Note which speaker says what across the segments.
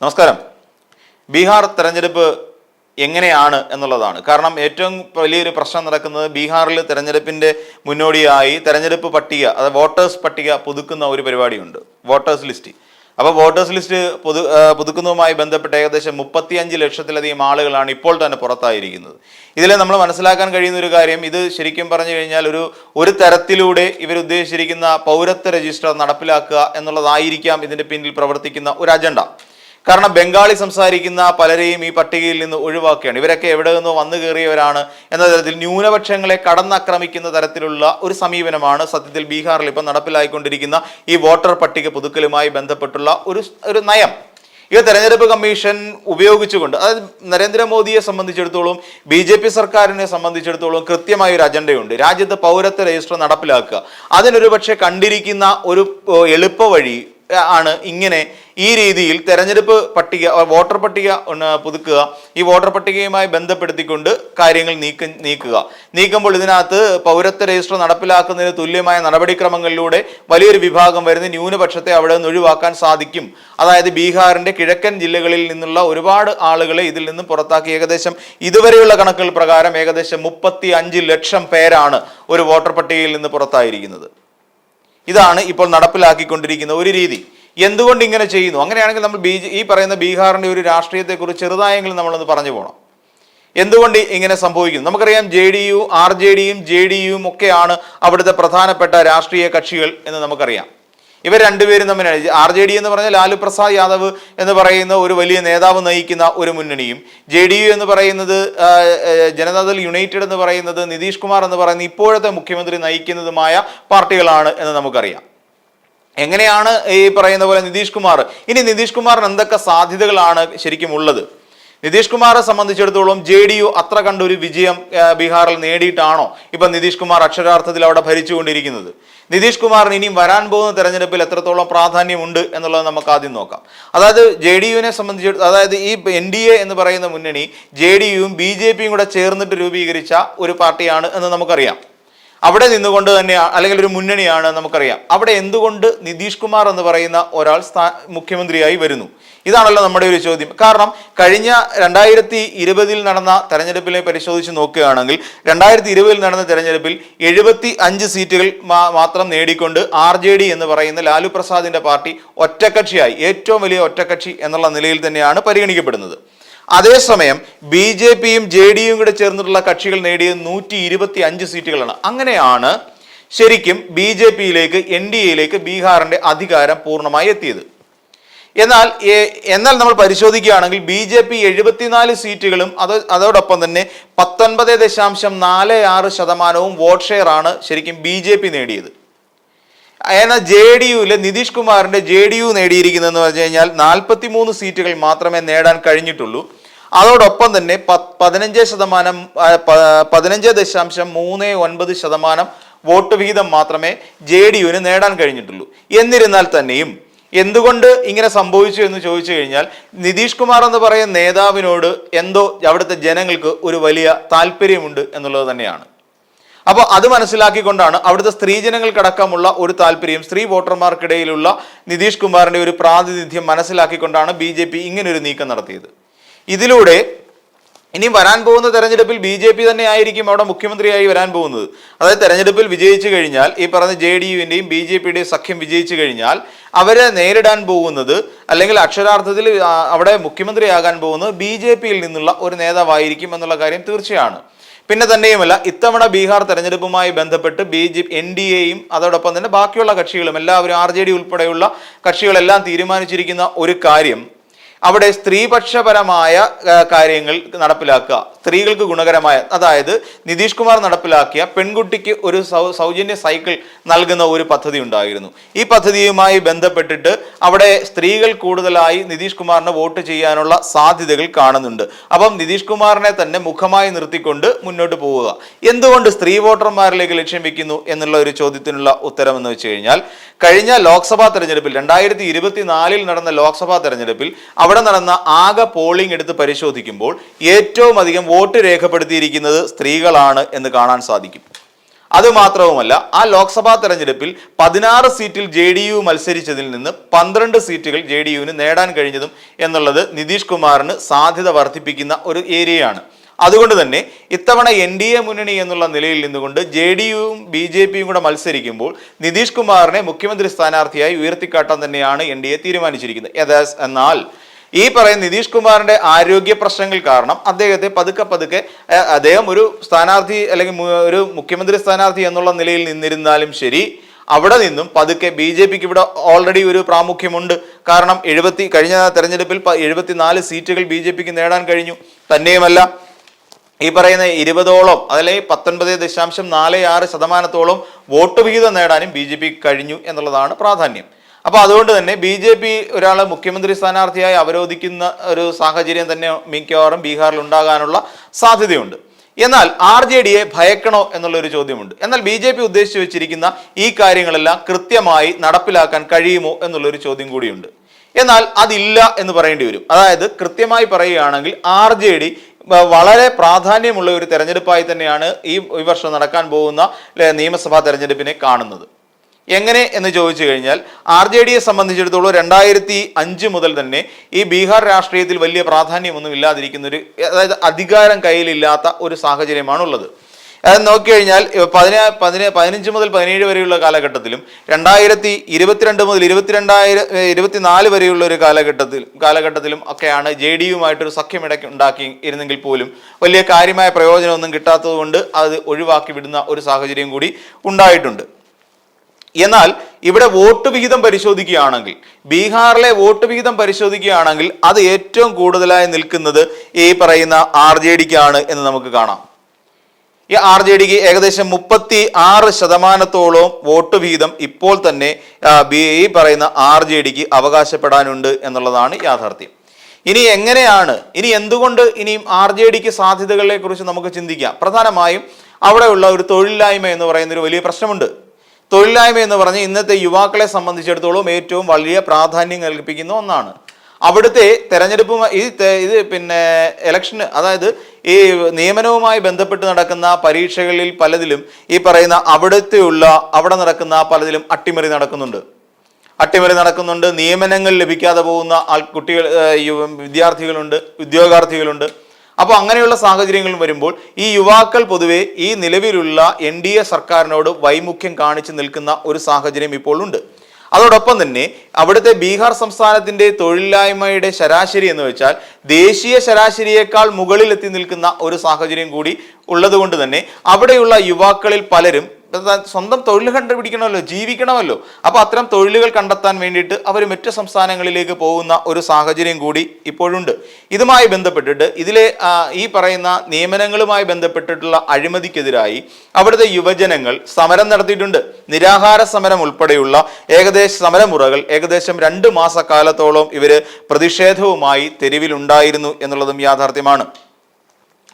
Speaker 1: നമസ്കാരം. ബീഹാർ തെരഞ്ഞെടുപ്പ് എങ്ങനെയാണ് എന്നുള്ളതാണ്. കാരണം ഏറ്റവും വലിയൊരു പ്രശ്നം നടക്കുന്നത് ബീഹാറിൽ തെരഞ്ഞെടുപ്പിന്റെ മുന്നോടിയായി തെരഞ്ഞെടുപ്പ് പട്ടിക അതായത് വോട്ടേഴ്സ് പട്ടിക പുതുക്കുന്ന ഒരു പരിപാടിയുണ്ട്. Voters list. അപ്പോൾ വോട്ടേഴ്സ് ലിസ്റ്റ് പുതു പുതുക്കുന്നതുമായി ബന്ധപ്പെട്ട് ഏകദേശം മുപ്പത്തിയഞ്ച് ലക്ഷത്തിലധികം ആളുകളാണ് ഇപ്പോൾ തന്നെ പുറത്തായിരിക്കുന്നത്. ഇതിൽ നമ്മൾ മനസ്സിലാക്കാൻ കഴിയുന്ന ഒരു കാര്യം ഇത് ശരിക്കും പറഞ്ഞു കഴിഞ്ഞാൽ ഒരു ഒരു തരത്തിലൂടെ ഇവരുദ്ദേശിച്ചിരിക്കുന്ന പൗരത്വ രജിസ്റ്റർ നടപ്പിലാക്കുക എന്നുള്ളതായിരിക്കാം ഇതിന്റെ പിന്നിൽ പ്രവർത്തിക്കുന്ന ഒരു അജണ്ട. കാരണം ബംഗാളി സംസാരിക്കുന്ന പലരെയും ഈ പട്ടികയിൽ നിന്ന് ഒഴിവാക്കുകയാണ്. ഇവരൊക്കെ എവിടെ നിന്നോ വന്നു കയറിയവരാണ് എന്ന തരത്തിൽ ന്യൂനപക്ഷങ്ങളെ കടന്നാക്രമിക്കുന്ന തരത്തിലുള്ള ഒരു സമീപനമാണ് സത്യത്തിൽ ബീഹാറിൽ ഇപ്പം നടപ്പിലായിക്കൊണ്ടിരിക്കുന്ന ഈ വോട്ടർ പട്ടിക പുതുക്കലുമായി ബന്ധപ്പെട്ടുള്ള ഒരു ഒരു നയം. ഇത് തെരഞ്ഞെടുപ്പ് കമ്മീഷൻ ഉപയോഗിച്ചുകൊണ്ട് അതായത് നരേന്ദ്രമോദിയെ സംബന്ധിച്ചിടത്തോളം ബി ജെ പി സർക്കാരിനെ സംബന്ധിച്ചിടത്തോളം കൃത്യമായ ഒരു അജണ്ടയുണ്ട്. രാജ്യത്ത് പൗരത്വ രജിസ്റ്റർ നടപ്പിലാക്കുക. അതിനൊരു പക്ഷേ കണ്ടിരിക്കുന്ന ഒരു എളുപ്പ വഴി ആണ് ഇങ്ങനെ ഈ രീതിയിൽ തെരഞ്ഞെടുപ്പ് പട്ടിക വോട്ടർ പട്ടിക പുതുക്കുക. ഈ വോട്ടർ പട്ടികയുമായി ബന്ധപ്പെടുത്തിക്കൊണ്ട് കാര്യങ്ങൾ നീക്ക നീക്കുക. നീക്കുമ്പോൾ ഇതിനകത്ത് പൗരത്വ രജിസ്റ്റർ നടപ്പിലാക്കുന്നതിന് തുല്യമായ നടപടിക്രമങ്ങളിലൂടെ വലിയൊരു വിഭാഗം വരുന്ന ന്യൂനപക്ഷത്തെ അവിടെ നിന്ന് ഒഴിവാക്കാൻ സാധിക്കും. അതായത് ബീഹാറിന്റെ കിഴക്കൻ ജില്ലകളിൽ നിന്നുള്ള ഒരുപാട് ആളുകളെ ഇതിൽ നിന്ന് പുറത്താക്കി. ഏകദേശം ഇതുവരെയുള്ള കണക്കുകൾ പ്രകാരം ഏകദേശം മുപ്പത്തി അഞ്ച് ലക്ഷം പേരാണ് ഒരു വോട്ടർ പട്ടികയിൽ നിന്ന് പുറത്തായിരിക്കുന്നത്. ഇതാണ് ഇപ്പോൾ നടപ്പിലാക്കിക്കൊണ്ടിരിക്കുന്ന ഒരു രീതി. എന്തുകൊണ്ട് ഇങ്ങനെ ചെയ്യുന്നു? അങ്ങനെയാണെങ്കിൽ നമ്മൾ ബി ഈ പറയുന്ന ബീഹാറിന്റെ ഒരു രാഷ്ട്രീയത്തെക്കുറിച്ച് ചെറുതായെങ്കിലും നമ്മളൊന്ന് പറഞ്ഞു പോകണം എന്തുകൊണ്ട് ഇങ്ങനെ സംഭവിക്കുന്നു? നമുക്കറിയാം J D U R J ഡിയും ജെ ഡി യുവും ഒക്കെയാണ് അവിടുത്തെ പ്രധാനപ്പെട്ട രാഷ്ട്രീയ കക്ഷികൾ എന്ന് നമുക്കറിയാം. ഇവർ രണ്ടുപേരും തമ്മിലാണ്. ആർ ജെ ഡി എന്ന് പറഞ്ഞാൽ ലാലു പ്രസാദ് യാദവ് എന്ന് പറയുന്ന ഒരു വലിയ നേതാവ് നയിക്കുന്ന ഒരു മുന്നണിയും ജെ ഡി യു എന്ന് പറയുന്നത് ജനതാദൾ യുണൈറ്റഡ് എന്ന് പറയുന്നത് നിതീഷ് കുമാർ എന്ന് പറയുന്ന ഇപ്പോഴത്തെ മുഖ്യമന്ത്രി നയിക്കുന്നതുമായ പാർട്ടികളാണ് എന്ന് നമുക്കറിയാം. എങ്ങനെയാണ് ഈ പറയുന്ന പോലെ നിതീഷ് കുമാർ? ഇനി നിതീഷ് കുമാറിന് എന്തൊക്കെ സാധ്യതകളാണ് ശരിക്കും ഉള്ളത്? നിതീഷ് കുമാറെ സംബന്ധിച്ചിടത്തോളം ജെ ഡി യു അത്ര കണ്ടൊരു വിജയം ബീഹാറിൽ നേടിയിട്ടാണോ ഇപ്പം നിതീഷ് കുമാർ അക്ഷരാർത്ഥത്തിൽ അവിടെ ഭരിച്ചുകൊണ്ടിരിക്കുന്നത്? നിതീഷ് കുമാറിന് ഇനിയും വരാൻ പോകുന്ന തെരഞ്ഞെടുപ്പിൽ എത്രത്തോളം പ്രാധാന്യമുണ്ട് എന്നുള്ളത് നമുക്ക് ആദ്യം നോക്കാം. അതായത് ജെ ഡി യുവിനെ സംബന്ധിച്ച് അതായത് ഈ എൻ ഡി എ എന്ന് പറയുന്ന മുന്നണി ജെ ഡി യുവും ബി ജെ പിയും കൂടെ ചേർന്നിട്ട് രൂപീകരിച്ച ഒരു പാർട്ടിയാണ് എന്ന് നമുക്കറിയാം. അവിടെ നിന്നുകൊണ്ട് തന്നെ അല്ലെങ്കിൽ ഒരു മുന്നണിയാണ് നമുക്കറിയാം. അവിടെ എന്തുകൊണ്ട് നിതീഷ് കുമാർ എന്ന് പറയുന്ന ഒരാൾ മുഖ്യമന്ത്രിയായി വരുന്നു? ഇതാണല്ലോ നമ്മുടെ ഒരു ചോദ്യം. കാരണം കഴിഞ്ഞ രണ്ടായിരത്തി ഇരുപതിൽ നടന്ന തെരഞ്ഞെടുപ്പിനെ പരിശോധിച്ച് നോക്കുകയാണെങ്കിൽ രണ്ടായിരത്തി ഇരുപതിൽ നടന്ന തെരഞ്ഞെടുപ്പിൽ എഴുപത്തി അഞ്ച് സീറ്റുകൾ മാത്രം നേടിക്കൊണ്ട് ആർ ജെ ഡി എന്ന് പറയുന്ന ലാലു പ്രസാദിന്റെ പാർട്ടി ഒറ്റക്കക്ഷിയായി. ഏറ്റവും വലിയ ഒറ്റക്കക്ഷി എന്നുള്ള നിലയിൽ തന്നെയാണ് പരിഗണിക്കപ്പെടുന്നത്. അതേസമയം ബി ജെ പിയും ജെ ഡി യും കൂടെ ചേർന്നിട്ടുള്ള കക്ഷികൾ നേടിയത് നൂറ്റി ഇരുപത്തി അഞ്ച് സീറ്റുകളാണ്. അങ്ങനെയാണ് ശരിക്കും ബി ജെ പിയിലേക്ക് എൻ ഡി എയിലേക്ക് ബീഹാറിന്റെ അധികാരം പൂർണമായി എത്തിയത്. എന്നാൽ എന്നാൽ നമ്മൾ പരിശോധിക്കുകയാണെങ്കിൽ ബി ജെ പി എഴുപത്തിനാല് സീറ്റുകളും അത് അതോടൊപ്പം തന്നെ പത്തൊൻപത് ദശാംശം നാല് ആറ് ശതമാനവും വോട്ട് ഷെയർ ആണ് ശരിക്കും ബി ജെ പി നേടിയത്. എന്നാൽ ജെ ഡി യുവിലെ നിതീഷ് കുമാറിന്റെ ജെ ഡി യു നേടിയിരിക്കുന്നതെന്ന് പറഞ്ഞു കഴിഞ്ഞാൽ നാൽപ്പത്തി മൂന്ന് സീറ്റുകൾ മാത്രമേ നേടാൻ കഴിഞ്ഞിട്ടുള്ളൂ. അതോടൊപ്പം തന്നെ പതിനഞ്ച് ശതമാനം പതിനഞ്ച് ദശാംശം മൂന്ന് ഒൻപത് ശതമാനം വോട്ട് വിഹിതം മാത്രമേ ജെ ഡി യുവിന് നേടാൻ കഴിഞ്ഞിട്ടുള്ളൂ. എന്നിരുന്നാൽ തന്നെയും എന്തുകൊണ്ട് ഇങ്ങനെ സംഭവിച്ചു എന്ന് ചോദിച്ചു കഴിഞ്ഞാൽ നിതീഷ് കുമാർ എന്ന് പറയുന്ന നേതാവിനോട് എന്തോ അവിടുത്തെ ജനങ്ങൾക്ക് ഒരു വലിയ താല്പര്യമുണ്ട് എന്നുള്ളത് തന്നെയാണ്. അപ്പോൾ അത് മനസ്സിലാക്കിക്കൊണ്ടാണ് അവിടുത്തെ സ്ത്രീജനങ്ങൾക്കടക്കമുള്ള ഒരു താല്പര്യം സ്ത്രീ വോട്ടർമാർക്കിടയിലുള്ള നിതീഷ് കുമാറിന്റെ ഒരു പ്രാതിനിധ്യം മനസ്സിലാക്കിക്കൊണ്ടാണ് ബി ജെ പി ഇങ്ങനൊരു നീക്കം നടത്തിയത്. ഇതിലൂടെ ഇനി വരാൻ പോകുന്ന തെരഞ്ഞെടുപ്പിൽ ബി ജെ പി തന്നെ ആയിരിക്കും അവിടെ മുഖ്യമന്ത്രിയായി വരാൻ പോകുന്നത്. അതായത് തെരഞ്ഞെടുപ്പിൽ വിജയിച്ചു കഴിഞ്ഞാൽ ഈ പറഞ്ഞ ജെ ഡി യുവിന്റെയും ബി ജെ പിയുടെയും സഖ്യം വിജയിച്ചു കഴിഞ്ഞാൽ അവരെ നേരിടാൻ പോകുന്നത് അല്ലെങ്കിൽ അക്ഷരാർത്ഥത്തിൽ അവിടെ മുഖ്യമന്ത്രിയാകാൻ പോകുന്നത് ബി ജെ പിയിൽ നിന്നുള്ള ഒരു നേതാവായിരിക്കും എന്നുള്ള കാര്യം തീർച്ചയാണ്. പിന്നെ തന്നെയുമല്ല ഇത്തവണ ബീഹാർ തെരഞ്ഞെടുപ്പുമായി ബന്ധപ്പെട്ട് ബി ജെ എൻ ഡി എയും അതോടൊപ്പം തന്നെ ബാക്കിയുള്ള കക്ഷികളും എല്ലാവരും ആർ ജെ ഡി ഉൾപ്പെടെയുള്ള കക്ഷികളെല്ലാം തീരുമാനിച്ചിരിക്കുന്ന ഒരു കാര്യം അവിടെ സ്ത്രീപക്ഷപരമായ കാര്യങ്ങൾ നടപ്പിലാക്കുക. സ്ത്രീകൾക്ക് ഗുണകരമായ അതായത് നിതീഷ് കുമാർ നടപ്പിലാക്കിയ പെൺകുട്ടിക്ക് ഒരു സൗജന്യ സൈക്കിൾ നൽകുന്ന ഒരു പദ്ധതി ഉണ്ടായിരുന്നു. ഈ പദ്ധതിയുമായി ബന്ധപ്പെട്ടിട്ട് അവിടെ സ്ത്രീകൾ കൂടുതലായി നിതീഷ് കുമാറിന് വോട്ട് ചെയ്യാനുള്ള സാധ്യതകൾ കാണുന്നുണ്ട്. അപ്പം നിതീഷ് കുമാറിനെ തന്നെ മുഖമായി നിർത്തിക്കൊണ്ട് മുന്നോട്ട് പോവുക. എന്തുകൊണ്ട് സ്ത്രീ വോട്ടർമാരിലേക്ക് ലക്ഷ്യം വെക്കുന്നു എന്നുള്ള ഒരു ചോദ്യത്തിനുള്ള ഉത്തരം എന്ന് വെച്ച് കഴിഞ്ഞാൽ കഴിഞ്ഞ ലോക്സഭാ തെരഞ്ഞെടുപ്പിൽ രണ്ടായിരത്തി ഇരുപത്തിനാലിൽ നടന്ന ലോക്സഭാ തെരഞ്ഞെടുപ്പിൽ അവിടെ നടന്ന ആകെ പോളിംഗ് എടുത്ത് പരിശോധിക്കുമ്പോൾ ഏറ്റവും അധികം വോട്ട് രേഖപ്പെടുത്തിയിരിക്കുന്നത് സ്ത്രീകളാണ് എന്ന് കാണാൻ സാധിക്കും. അതുമാത്രവുമല്ല ആ ലോക്സഭാ തെരഞ്ഞെടുപ്പിൽ പതിനാറ് സീറ്റിൽ ജെ ഡി യു മത്സരിച്ചതിൽ നിന്ന് പന്ത്രണ്ട് സീറ്റുകൾ ജെ ഡി യുവിന് നേടാൻ കഴിഞ്ഞതും എന്നുള്ളത് നിതീഷ് കുമാറിന് സാധ്യത വർദ്ധിപ്പിക്കുന്ന ഒരു ഏരിയയാണ്. അതുകൊണ്ട് തന്നെ ഇത്തവണ എൻ ഡി എ മുന്നണി എന്നുള്ള നിലയിൽ നിന്നുകൊണ്ട് ജെ ഡി യുവും ബി ജെ പിയും കൂടെ മത്സരിക്കുമ്പോൾ നിതീഷ് കുമാറിനെ മുഖ്യമന്ത്രി സ്ഥാനാർത്ഥിയായി ഉയർത്തിക്കാട്ടാൻ തന്നെയാണ് എൻ ഡി എ തീരുമാനിച്ചിരിക്കുന്നത്. എന്നാൽ ഈ പറയുന്ന നിതീഷ് കുമാറിന്റെ ആരോഗ്യ പ്രശ്നങ്ങൾ കാരണം അദ്ദേഹത്തെ പതുക്കെ പതുക്കെ അദ്ദേഹം ഒരു സ്ഥാനാർത്ഥി അല്ലെങ്കിൽ ഒരു മുഖ്യമന്ത്രി സ്ഥാനാർത്ഥി എന്നുള്ള നിലയിൽ നിന്നിരുന്നാലും ശരി അവിടെ നിന്നും പതുക്കെ ബി ജെ പിക്ക് ഇവിടെ ഓൾറെഡി ഒരു പ്രാമുഖ്യമുണ്ട്. കാരണം എഴുപത്തി കഴിഞ്ഞ തെരഞ്ഞെടുപ്പിൽ എഴുപത്തിനാല് സീറ്റുകൾ ബി ജെ പിക്ക് നേടാൻ കഴിഞ്ഞു. തന്നെയുമല്ല ഈ പറയുന്ന ഇരുപതോളം അതല്ലെങ്കിൽ പത്തൊൻപത് ദശാംശം നാല് ആറ് ശതമാനത്തോളം വോട്ട് വിഹിതം നേടാനും ബി ജെ പി കഴിഞ്ഞു എന്നുള്ളതാണ് പ്രാധാന്യം. അപ്പൊ അതുകൊണ്ട് തന്നെ ബി ജെ പി ഒരാളെ മുഖ്യമന്ത്രി സ്ഥാനാർത്ഥിയായി അവരോധിക്കുന്ന ഒരു സാഹചര്യം തന്നെ മിക്കവാറും ബീഹാറിൽ ഉണ്ടാകാനുള്ള സാധ്യതയുണ്ട്. എന്നാൽ ആർ ജെ ഡിയെ ഭയക്കണോ എന്നുള്ളൊരു ചോദ്യമുണ്ട്. എന്നാൽ ബി ജെ പി ഉദ്ദേശിച്ചു വെച്ചിരിക്കുന്ന ഈ കാര്യങ്ങളെല്ലാം കൃത്യമായി നടപ്പിലാക്കാൻ കഴിയുമോ എന്നുള്ളൊരു ചോദ്യം കൂടിയുണ്ട്. എന്നാൽ അതില്ല എന്ന് പറയേണ്ടി വരും. അതായത് കൃത്യമായി പറയുകയാണെങ്കിൽ ആർ ജെ ഡി വളരെ പ്രാധാന്യമുള്ള ഒരു തെരഞ്ഞെടുപ്പായി തന്നെയാണ് ഈ വർഷം നടക്കാൻ പോകുന്ന നിയമസഭാ തെരഞ്ഞെടുപ്പിനെ കാണുന്നത്. എങ്ങനെ എന്ന് ചോദിച്ചു കഴിഞ്ഞാൽ ആർ ജെ ഡിയെ സംബന്ധിച്ചിടത്തോളം രണ്ടായിരത്തി അഞ്ച് മുതൽ തന്നെ ഈ ബീഹാർ രാഷ്ട്രീയത്തിൽ വലിയ പ്രാധാന്യമൊന്നും ഇല്ലാതിരിക്കുന്ന ഒരു അതായത് അധികാരം കയ്യിലില്ലാത്ത ഒരു സാഹചര്യമാണുള്ളത്. അത് നോക്കിക്കഴിഞ്ഞാൽ പതിനാ പതിന പതിനഞ്ച് മുതൽ പതിനേഴ് വരെയുള്ള കാലഘട്ടത്തിലും രണ്ടായിരത്തി ഇരുപത്തിരണ്ട് മുതൽ ഇരുപത്തിരണ്ടായിരം ഇരുപത്തിനാല് വരെയുള്ള ഒരു കാലഘട്ടത്തിൽ കാലഘട്ടത്തിലും ഒക്കെയാണ് ജെ ഡി യുമായിട്ടൊരു സഖ്യം ഇടയ്ക്ക് ഉണ്ടാക്കി ഇരുന്നെങ്കിൽ പോലും വലിയ കാര്യമായ പ്രയോജനമൊന്നും കിട്ടാത്തത് കൊണ്ട് അത് ഒഴിവാക്കി വിടുന്ന ഒരു സാഹചര്യം കൂടി ഉണ്ടായിട്ടുണ്ട്. എന്നാൽ ഇവിടെ വോട്ട് വിഹിതം പരിശോധിക്കുകയാണെങ്കിൽ ബീഹാറിലെ വോട്ട് വിഹിതം പരിശോധിക്കുകയാണെങ്കിൽ അത് ഏറ്റവും കൂടുതലായി നിൽക്കുന്നത് ഈ പറയുന്ന ആർ ജെ ഡിക്കാണ് എന്ന് നമുക്ക് കാണാം. ഈ ആർ ജെ ഡിക്ക് ഏകദേശം മുപ്പത്തി ആറ് ശതമാനത്തോളം വോട്ട് വിഹിതം ഇപ്പോൾ തന്നെ ഈ പറയുന്ന ആർ ജെ ഡിക്ക് അവകാശപ്പെടാനുണ്ട് എന്നുള്ളതാണ് യാഥാർത്ഥ്യം. ഇനി എങ്ങനെയാണ് ഇനി എന്തുകൊണ്ട് ഇനിയും ആർ ജെ ഡിക്ക് സാധ്യതകളെ കുറിച്ച് നമുക്ക് ചിന്തിക്കാം? പ്രധാനമായും അവിടെയുള്ള ഒരു തൊഴിലില്ലായ്മ എന്ന് പറയുന്ന ഒരു വലിയ പ്രശ്നമുണ്ട്. തൊഴിലില്ലായ്മ എന്ന് പറഞ്ഞ് ഇന്നത്തെ യുവാക്കളെ സംബന്ധിച്ചിടത്തോളം ഏറ്റവും വലിയ പ്രാധാന്യം കൽപ്പിക്കുന്ന ഒന്നാണ്. അവിടുത്തെ തെരഞ്ഞെടുപ്പ് ഈ ഇത് പിന്നെ ഇലക്ഷന് അതായത് ഈ നിയമനവുമായി ബന്ധപ്പെട്ട് നടക്കുന്ന പരീക്ഷകളിൽ പലതിലും ഈ പറയുന്ന അവിടുത്തെയുള്ള അവിടെ നടക്കുന്ന പലതിലും അട്ടിമറി നടക്കുന്നുണ്ട്. അട്ടിമറി നടക്കുന്നുണ്ട് നിയമനങ്ങൾ ലഭിക്കാതെ പോകുന്ന ആൾ കുട്ടികൾ വിദ്യാർത്ഥികളുണ്ട് ഉദ്യോഗാർത്ഥികളുണ്ട്. അപ്പോൾ അങ്ങനെയുള്ള സാഹചര്യങ്ങൾ വരുമ്പോൾ ഈ യുവാക്കൾ പൊതുവെ ഈ നിലവിലുള്ള എൻ ഡി എ സർക്കാരിനോട് വൈമുഖ്യം കാണിച്ചു നിൽക്കുന്ന ഒരു സാഹചര്യം ഇപ്പോൾ ഉണ്ട്. അതോടൊപ്പം തന്നെ അവിടുത്തെ ബീഹാർ സംസ്ഥാനത്തിന്റെ തൊഴിലില്ലായ്മയുടെ ശരാശരി എന്ന് വെച്ചാൽ ദേശീയ ശരാശരിയേക്കാൾ മുകളിൽ എത്തി നിൽക്കുന്ന ഒരു സാഹചര്യം കൂടി ഉള്ളതുകൊണ്ട് തന്നെ അവിടെയുള്ള യുവാക്കളിൽ പലരും സ്വന്തം തൊഴിൽ കണ്ടുപിടിക്കണമല്ലോ ജീവിക്കണമല്ലോ. അപ്പോൾ അത്തരം തൊഴിലുകൾ കണ്ടെത്താൻ വേണ്ടിയിട്ട് അവർ മറ്റു സംസ്ഥാനങ്ങളിലേക്ക് പോകുന്ന ഒരു സാഹചര്യം കൂടി ഇപ്പോഴുണ്ട്. ഇതുമായി ബന്ധപ്പെട്ടിട്ട് ഇതിലെ ഈ പറയുന്ന നിയമനങ്ങളുമായി ബന്ധപ്പെട്ടിട്ടുള്ള അഴിമതിക്കെതിരായി അവിടുത്തെ യുവജനങ്ങൾ സമരം നടത്തിയിട്ടുണ്ട്. നിരാഹാര സമരം ഉൾപ്പെടെയുള്ള ഏകദേശ സമരമുറകൾ ഏകദേശം രണ്ട് മാസക്കാലത്തോളം ഇവർ പ്രതിഷേധവുമായി തെരുവിലുണ്ടായിരുന്നു എന്നുള്ളതും യാഥാർത്ഥ്യമാണ്.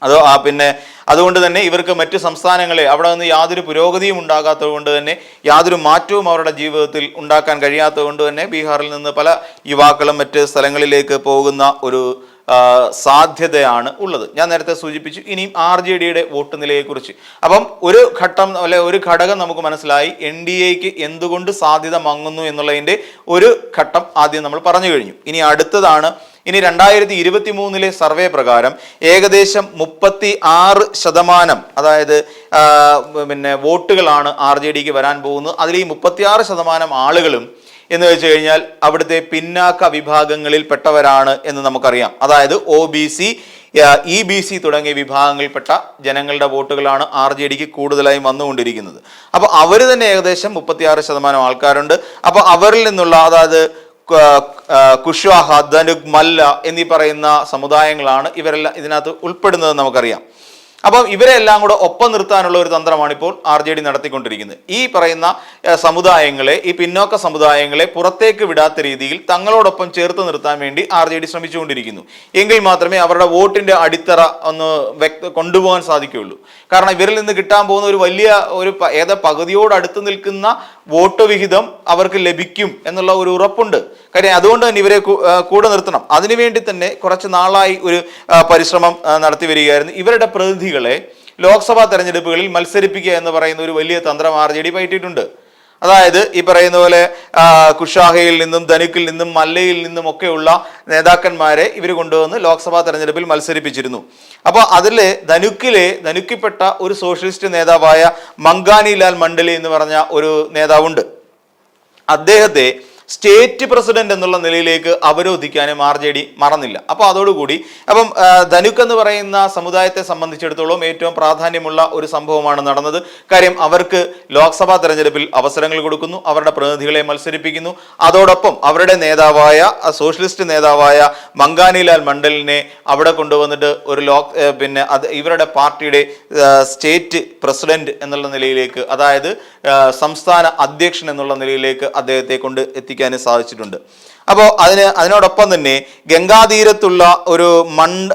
Speaker 1: അതോ ആ പിന്നെ അതുകൊണ്ട് തന്നെ ഇവർക്ക് മറ്റു സംസ്ഥാനങ്ങളെ അവിടെ നിന്ന് യാതൊരു പുരോഗതിയും ഉണ്ടാകാത്തത് കൊണ്ട് തന്നെ യാതൊരു മാറ്റവും അവരുടെ ജീവിതത്തിൽ ഉണ്ടാക്കാൻ കഴിയാത്തത് കൊണ്ട് തന്നെ ബീഹാറിൽ നിന്ന് പല യുവാക്കളും മറ്റ് സ്ഥലങ്ങളിലേക്ക് പോകുന്ന ഒരു സാധ്യതയാണ് ഉള്ളത്. ഞാൻ നേരത്തെ സൂചിപ്പിച്ചു ഇനിയും ആർ ജെ ഡിയുടെ വോട്ട് നിലയെക്കുറിച്ച്. അപ്പം ഒരു ഘട്ടം അല്ലെ ഒരു ഘടകം നമുക്ക് മനസ്സിലായി എൻ ഡി എക്ക് എന്തുകൊണ്ട് സാധ്യത മങ്ങുന്നു എന്നുള്ളതിന്റെ ഒരു ഘട്ടം ആദ്യം നമ്മൾ പറഞ്ഞു കഴിഞ്ഞു. ഇനി അടുത്തതാണ് ഇനി രണ്ടായിരത്തി ഇരുപത്തി മൂന്നിലെ സർവേ പ്രകാരം ഏകദേശം മുപ്പത്തി ആറ് ശതമാനം അതായത് പിന്നെ വോട്ടുകളാണ് ആർ ജെ ഡിക്ക് വരാൻ പോകുന്നത്. അതിൽ ഈ മുപ്പത്തിയാറ് ശതമാനം ആളുകളും എന്ന് വെച്ച് കഴിഞ്ഞാൽ അവിടുത്തെ പിന്നാക്ക വിഭാഗങ്ങളിൽ പെട്ടവരാണ് എന്ന് നമുക്കറിയാം. അതായത് O B C E B C തുടങ്ങിയ വിഭാഗങ്ങളിൽപ്പെട്ട ജനങ്ങളുടെ വോട്ടുകളാണ് ആർ ജെ ഡിക്ക് കൂടുതലായും വന്നുകൊണ്ടിരിക്കുന്നത്. അപ്പോൾ അവർ തന്നെ ഏകദേശം മുപ്പത്തിയാറ് ശതമാനം ആൾക്കാരുണ്ട്. അപ്പോൾ അവരിൽ നിന്നുള്ള അതായത് കുഷ്വാഹ ധനുക് മല്ല എന്നീ പറയുന്ന സമുദായങ്ങളാണ് ഇവരെല്ലാം ഇതിനകത്ത് ഉൾപ്പെടുന്നത് നമുക്കറിയാം. അപ്പം ഇവരെല്ലാം കൂടെ ഒപ്പം നിർത്താനുള്ള ഒരു തന്ത്രമാണ് ഇപ്പോൾ ആർ ജെ ഡി നടത്തിക്കൊണ്ടിരിക്കുന്നത്. ഈ പറയുന്ന സമുദായങ്ങളെ ഈ പിന്നോക്ക സമുദായങ്ങളെ പുറത്തേക്ക് വിടാത്ത രീതിയിൽ തങ്ങളോടൊപ്പം ചേർത്ത് നിർത്താൻ വേണ്ടി ആർ ജെ ഡി ശ്രമിച്ചുകൊണ്ടിരിക്കുന്നു. എങ്കിൽ മാത്രമേ അവരുടെ വോട്ടിന്റെ അടിത്തറ ഒന്ന് കൊണ്ടുപോകാൻ സാധിക്കുകയുള്ളൂ. കാരണം ഇവരിൽ നിന്ന് കിട്ടാൻ പോകുന്ന ഒരു വലിയ ഒരു ഏതോ പകുതിയോട് അടുത്ത് നിൽക്കുന്ന വോട്ട് വിഹിതം അവർക്ക് ലഭിക്കും എന്നുള്ള ഒരു ഉറപ്പുണ്ട്. കാര്യം അതുകൊണ്ട് തന്നെ ഇവരെ കൂടെ നിർത്തണം. അതിനുവേണ്ടി തന്നെ കുറച്ച് നാളായി ഒരു പരിശ്രമം നടത്തി വരികയായിരുന്നു. ഇവരുടെ പ്രതിനിധികളെ ലോക്സഭാ തെരഞ്ഞെടുപ്പുകളിൽ മത്സരിപ്പിക്കുക എന്ന് പറയുന്ന ഒരു വലിയ തന്ത്രം ആർ ജെ ഡി പയറ്റിയിട്ടുണ്ട് അതായത് ഈ പറയുന്ന പോലെ കുഷാഹയിൽ നിന്നും ധനുക്കിൽ നിന്നും മല്ലയിൽ നിന്നും ഒക്കെയുള്ള നേതാക്കന്മാരെ ഇവർ കൊണ്ടുവന്ന് ലോക്സഭാ തെരഞ്ഞെടുപ്പിൽ മത്സരിപ്പിച്ചിരുന്നു. അപ്പോൾ അതിൽ ധനുക്കിലെ ധനുക്കിൽപ്പെട്ട ഒരു സോഷ്യലിസ്റ്റ് നേതാവായ മങ്കാനിലാൽ മണ്ഡലി എന്ന് പറഞ്ഞ ഒരു നേതാവുണ്ട്. അദ്ദേഹത്തെ സ്റ്റേറ്റ് പ്രസിഡന്റ് എന്നുള്ള നിലയിലേക്ക് അവരോധിക്കാനും ആർ ജെ ഡി മറന്നില്ല. അപ്പോൾ അതോടുകൂടി അപ്പം ധനുക്ക് എന്ന് പറയുന്ന സമുദായത്തെ സംബന്ധിച്ചിടത്തോളം ഏറ്റവും പ്രാധാന്യമുള്ള ഒരു സംഭവമാണ് നടന്നത്. കാര്യം അവർക്ക് ലോക്സഭാ തെരഞ്ഞെടുപ്പിൽ അവസരങ്ങൾ കൊടുക്കുന്നു അവരുടെ പ്രതിനിധികളെ മത്സരിപ്പിക്കുന്നു. അതോടൊപ്പം അവരുടെ നേതാവായ സോഷ്യലിസ്റ്റ് നേതാവായ മങ്കാനിലാൽ മണ്ഡലിനെ അവിടെ കൊണ്ടുവന്നിട്ട് ഒരു ലോക് പിന്നെ അത് ഇവരുടെ പാർട്ടിയുടെ സ്റ്റേറ്റ് പ്രസിഡന്റ് എന്നുള്ള നിലയിലേക്ക് അതായത് സംസ്ഥാന അധ്യക്ഷൻ എന്നുള്ള നിലയിലേക്ക് അദ്ദേഹത്തെ കൊണ്ട് എത്തിക്കാനും സാധിച്ചിട്ടുണ്ട്. അപ്പോൾ അതിന് അതിനോടൊപ്പം തന്നെ ഗംഗാതീരത്തുള്ള ഒരു മണ്ഡ്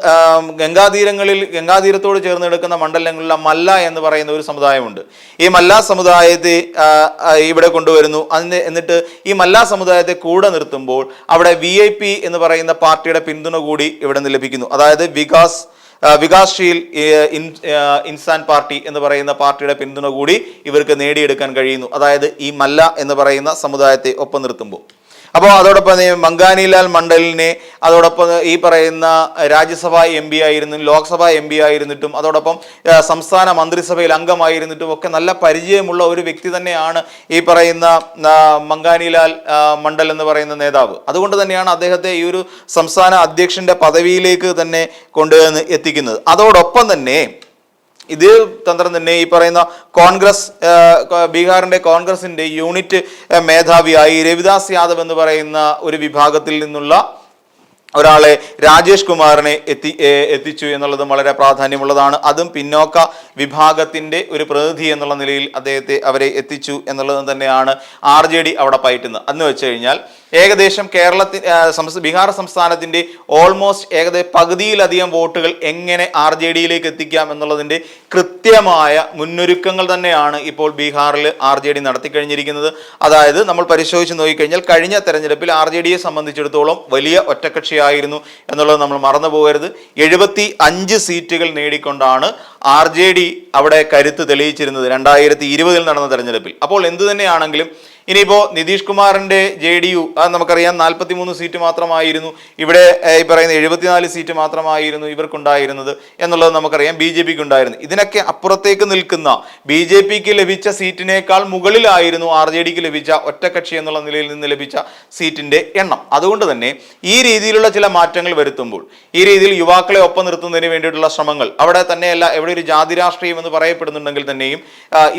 Speaker 1: ഗംഗാതീരങ്ങളിൽ ഗംഗാതീരത്തോട് ചേർന്ന് കിടക്കുന്ന മണ്ഡലങ്ങളിലുള്ള മല്ല എന്ന് പറയുന്ന ഒരു സമുദായമുണ്ട്. ഈ മല്ല സമുദായത്തെ ഇവിടെ കൊണ്ടുവരുന്നു. അതിന് എന്നിട്ട് ഈ മല്ല സമുദായത്തെ കൂടെ നിർത്തുമ്പോൾ അവിടെ വി എന്ന് പറയുന്ന പാർട്ടിയുടെ പിന്തുണ കൂടി ഇവിടെ നിന്ന് ലഭിക്കുന്നു. അതായത് വികാസ് വികാസ്ശീൽ ഇൻ- ഇൻസാൻ പാർട്ടി എന്ന് പറയുന്ന പാർട്ടിയുടെ പിന്തുണ കൂടി ഇവർക്ക് നേടിയെടുക്കാൻ കഴിയുന്നു. അതായത് ഈ മല്ല എന്ന് പറയുന്ന സമുദായത്തെ ഒപ്പം നിർത്തുമ്പോൾ. അപ്പോൾ അതോടൊപ്പം മങ്കാനിലാൽ മണ്ഡലിനെ അതോടൊപ്പം ഈ പറയുന്ന രാജ്യസഭാ എം പി ആയിരുന്നു ലോക്സഭാ എം പി ആയിരുന്നിട്ടും അതോടൊപ്പം സംസ്ഥാന മന്ത്രിസഭയിൽ അംഗമായിരുന്നിട്ടും ഒക്കെ നല്ല പരിചയമുള്ള ഒരു വ്യക്തി തന്നെയാണ് ഈ പറയുന്ന മങ്കാനിലാൽ മണ്ഡൽ എന്ന് പറയുന്ന നേതാവ്. അതുകൊണ്ട് തന്നെയാണ് അദ്ദേഹത്തെ ഈ ഒരു സംസ്ഥാന അധ്യക്ഷന്റെ പദവിയിലേക്ക് തന്നെ കൊണ്ടുവന്ന് എത്തിക്കുന്നത്. അതോടൊപ്പം തന്നെ ഇതേ തന്ത്രം തന്നെ ഈ പറയുന്ന കോൺഗ്രസ് ബീഹാറിന്റെ കോൺഗ്രസിന്റെ യൂണിറ്റ് മേധാവിയായി രവിദാസ് യാദവ് എന്ന് പറയുന്ന ഒരു വിഭാഗത്തിൽ നിന്നുള്ള ഒരാളെ രാജേഷ് കുമാറിനെ എത്തി എത്തിച്ചു എന്നുള്ളതും വളരെ പ്രാധാന്യമുള്ളതാണ്. അതും പിന്നോക്ക വിഭാഗത്തിന്റെ ഒരു പ്രതിനിധി എന്നുള്ള നിലയിൽ അദ്ദേഹത്തെ അവരെ എത്തിച്ചു എന്നുള്ളതും തന്നെയാണ് ആർ അവിടെ പയറ്റുന്നത്. എന്ന് വെച്ച് കഴിഞ്ഞാൽ ഏകദേശം കേരളത്തിൽ ബീഹാർ സംസ്ഥാനത്തിന്റെ ഓൾമോസ്റ്റ് ഏകദേശം പകുതിയിലധികം വോട്ടുകൾ എങ്ങനെ ആർ ജെ ഡിയിലേക്ക് എത്തിക്കാം എന്നുള്ളതിന്റെ കൃത്യമായ മുന്നൊരുക്കങ്ങൾ തന്നെയാണ് ഇപ്പോൾ ബീഹാറിൽ ആർ ജെ ഡി നടത്തിക്കഴിഞ്ഞിരിക്കുന്നത്. അതായത് നമ്മൾ പരിശോധിച്ച് നോക്കിക്കഴിഞ്ഞാൽ കഴിഞ്ഞ തെരഞ്ഞെടുപ്പിൽ ആർ ജെ ഡിയെ സംബന്ധിച്ചിടത്തോളം വലിയ ഒറ്റക്കക്ഷിയായിരുന്നു എന്നുള്ളത് നമ്മൾ മറന്നു പോകരുത്. എഴുപത്തി അഞ്ച് സീറ്റുകൾ നേടിക്കൊണ്ടാണ് ആർ ജെ ഡി അവിടെ കരുത്ത് തെളിയിച്ചിരുന്നത് രണ്ടായിരത്തി ഇരുപതിൽ നടന്ന തെരഞ്ഞെടുപ്പിൽ. അപ്പോൾ എന്തു തന്നെയാണെങ്കിലും ഇനിയിപ്പോ നിതീഷ് കുമാറിന്റെ ജെ ഡി യു അത് നമുക്കറിയാം നാൽപ്പത്തി മൂന്ന് സീറ്റ് മാത്രമായിരുന്നു. ഇവിടെ ഈ പറയുന്ന എഴുപത്തിനാല് സീറ്റ് മാത്രമായിരുന്നു ഇവർക്കുണ്ടായിരുന്നത് എന്നുള്ളത് നമുക്കറിയാം ബി ജെ പിക്ക് ഉണ്ടായിരുന്നു ഇതിനൊക്കെ അപ്പുറത്തേക്ക് നിൽക്കുന്ന ബി ജെ പിക്ക് ലഭിച്ച സീറ്റിനേക്കാൾ മുകളിലായിരുന്നു ആർ ജെ ഡിക്ക് ലഭിച്ച ഒറ്റക്കക്ഷി എന്നുള്ള നിലയിൽ നിന്ന് ലഭിച്ച സീറ്റിന്റെ എണ്ണം. അതുകൊണ്ട് തന്നെ ഈ രീതിയിലുള്ള ചില മാറ്റങ്ങൾ വരുത്തുമ്പോൾ ഈ രീതിയിൽ യുവാക്കളെ ഒപ്പം നിർത്തുന്നതിന് വേണ്ടിയിട്ടുള്ള ശ്രമങ്ങൾ അവിടെ തന്നെയല്ല എവിടെ ഒരു ജാതി രാഷ്ട്രീയം എന്ന് പറയപ്പെടുന്നുണ്ടെങ്കിൽ തന്നെയും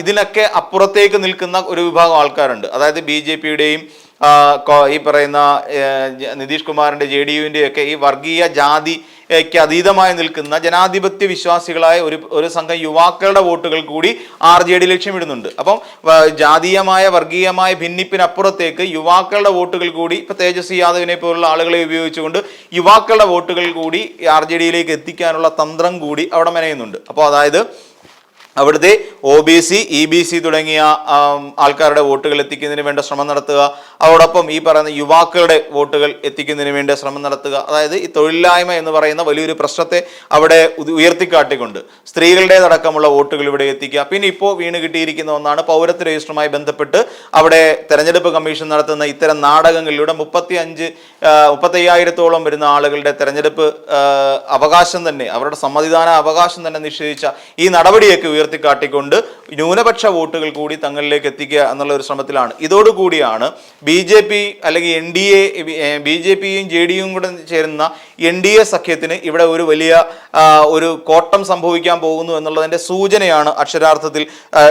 Speaker 1: ഇതിനൊക്കെ അപ്പുറത്തേക്ക് നിൽക്കുന്ന ഒരു വിഭാഗം ആൾക്കാരുണ്ട്. അതായത് ബി ജെ പിയുടെയും ഈ പറയുന്ന നിതീഷ് കുമാറിന്റെ ജെ ഡി യുവിന്റെ ഒക്കെ ഈ വർഗീയ ജാതിക്ക് അതീതമായി നിൽക്കുന്ന ജനാധിപത്യ വിശ്വാസികളായ ഒരു ഒരു സംഘം യുവാക്കളുടെ വോട്ടുകൾ കൂടി ആർ ജെ ഡി ലക്ഷ്യമിടുന്നുണ്ട് അപ്പം ജാതീയമായ വർഗീയമായ ഭിന്നിപ്പിനപ്പുറത്തേക്ക് യുവാക്കളുടെ വോട്ടുകൾ കൂടി ഇപ്പൊ തേജസ്വി യാദവിനെ പോലുള്ള ആളുകളെ ഉപയോഗിച്ചുകൊണ്ട് യുവാക്കളുടെ വോട്ടുകൾ കൂടി ആർ ജെ ഡിയിലേക്ക് എത്തിക്കാനുള്ള തന്ത്രം കൂടി അവിടെ മെനയുന്നുണ്ട്. അപ്പോൾ അതായത് അവിടുത്തെ O B C E B C തുടങ്ങിയ ആൾക്കാരുടെ വോട്ടുകൾ എത്തിക്കുന്നതിന് വേണ്ട ശ്രമം നടത്തുക. അതോടൊപ്പം ഈ പറയുന്ന യുവാക്കളുടെ വോട്ടുകൾ എത്തിക്കുന്നതിന് വേണ്ട ശ്രമം നടത്തുക. അതായത് ഈ തൊഴിലില്ലായ്മ എന്ന് പറയുന്ന വലിയൊരു പ്രശ്നത്തെ അവിടെ ഉയർത്തിക്കാട്ടിക്കൊണ്ട് സ്ത്രീകളുടേതടക്കമുള്ള വോട്ടുകൾ ഇവിടെ എത്തിക്കുക. പിന്നെ ഇപ്പോൾ വീണ് കിട്ടിയിരിക്കുന്ന ഒന്നാണ് പൗരത്വ രജിസ്റ്ററുമായി ബന്ധപ്പെട്ട് അവിടെ തെരഞ്ഞെടുപ്പ് കമ്മീഷൻ നടത്തുന്ന ഇത്തരം നാടകങ്ങളിലൂടെ മുപ്പത്തി അഞ്ച് മുപ്പത്തയ്യായിരത്തോളം വരുന്ന ആളുകളുടെ തെരഞ്ഞെടുപ്പ് അവകാശം തന്നെ അവരുടെ സമ്മതിദാന അവകാശം തന്നെ നിഷേധിച്ച ഈ നടപടിയൊക്കെ ഉയർത്തിക്കാട്ടിക്കൊണ്ട് ന്യൂനപക്ഷ വോട്ടുകൾ കൂടി തങ്ങളിലേക്ക് എത്തിക്കുക എന്നുള്ള ഒരു ശ്രമത്തിലാണ്. ഇതോടുകൂടിയാണ് ബി ജെ പി അല്ലെങ്കിൽ N D A B J പിയും ജെ ഡി യും കൂടെ ചേരുന്ന എൻ ഡി എ സഖ്യത്തിന് ഇവിടെ ഒരു വലിയ ഒരു കോട്ടം സംഭവിക്കാൻ പോകുന്നു എന്നുള്ളതിന്റെ സൂചനയാണ് അക്ഷരാർത്ഥത്തിൽ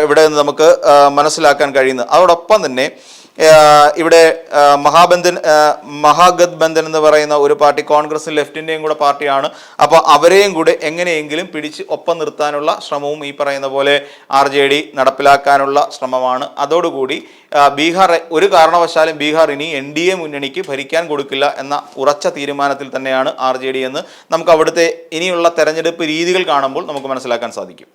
Speaker 1: ഇവിടെ നിന്ന് നമുക്ക് മനസ്സിലാക്കാൻ കഴിയുന്നത്. അതോടൊപ്പം തന്നെ ഇവിടെ മഹാബന്ധൻ മഹാഗത്ബന്ധൻ മഹാഗത് ബന്ധൻ എന്ന് പറയുന്ന ഒരു പാർട്ടി കോൺഗ്രസ് ലെഫ്റ്റിന്റെയും കൂടെ പാർട്ടിയാണ്. അപ്പോൾ അവരെയും കൂടെ എങ്ങനെയെങ്കിലും പിടിച്ച് ഒപ്പം നിർത്താനുള്ള ശ്രമവും ഈ പറയുന്ന പോലെ ആർ ജെ ഡി നടപ്പിലാക്കാനുള്ള ശ്രമമാണ്. അതോടുകൂടി ബീഹാർ ഒരു കാരണവശാലും ബീഹാർ ഇനി എൻ ഡി എ മുന്നണിക്ക് ഭരിക്കാൻ കൊടുക്കില്ല എന്ന ഉറച്ച തീരുമാനത്തിൽ തന്നെയാണ് ആർ ജെ ഡി എന്ന് നമുക്ക് അവിടുത്തെ ഇനിയുള്ള തെരഞ്ഞെടുപ്പ് രീതികൾ കാണുമ്പോൾ നമുക്ക് മനസ്സിലാക്കാൻ സാധിക്കും.